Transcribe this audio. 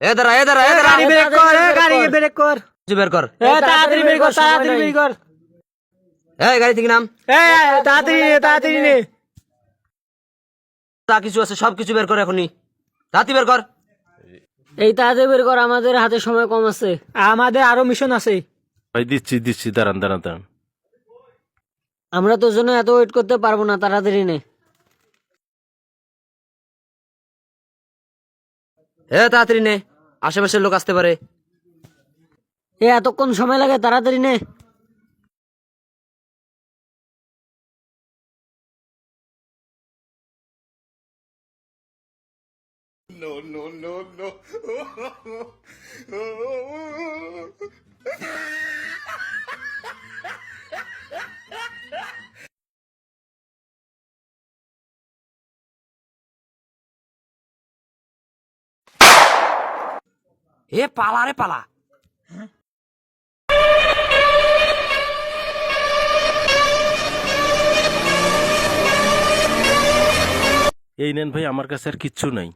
এ দাঁড়া এ দাঁড়া এ দাঁড়া। গাড়ি ব্রেক কর এ গাড়ি ব্রেক কর। বের কর। এ তাড়াতাড়ি বের কর তাড়াতাড়ি বের কর। এই গাড়ি থেকে নাম। এ তাড়াতাড়ি নে তাড়াতাড়ি নে। যা কিছু আছে সব কিছু বের কর এখনই। তাড়াতাড়ি বের কর। এই তাড়াতাড়ি বের কর আমাদের হাতে সময় কম আছে। আমাদের আরও মিশন আছে। ভাই দিচ্ছি দিচ্ছি দাঁড়ান দাঁড়ান দাঁড়ান। আমরা তোর জন্য এত ওয়েট করতে পারব না তাড়াতাড়ি নে। এ তাড়াতাড়ি নে। আশেপাশের লোক আসতে পারে। এ এতক্ষণ সময় লাগে তাড়াতাড়ি নে। এ পালা রে পালা। এই নেন ভাই আমার কাছে আর কিচ্ছু নাই।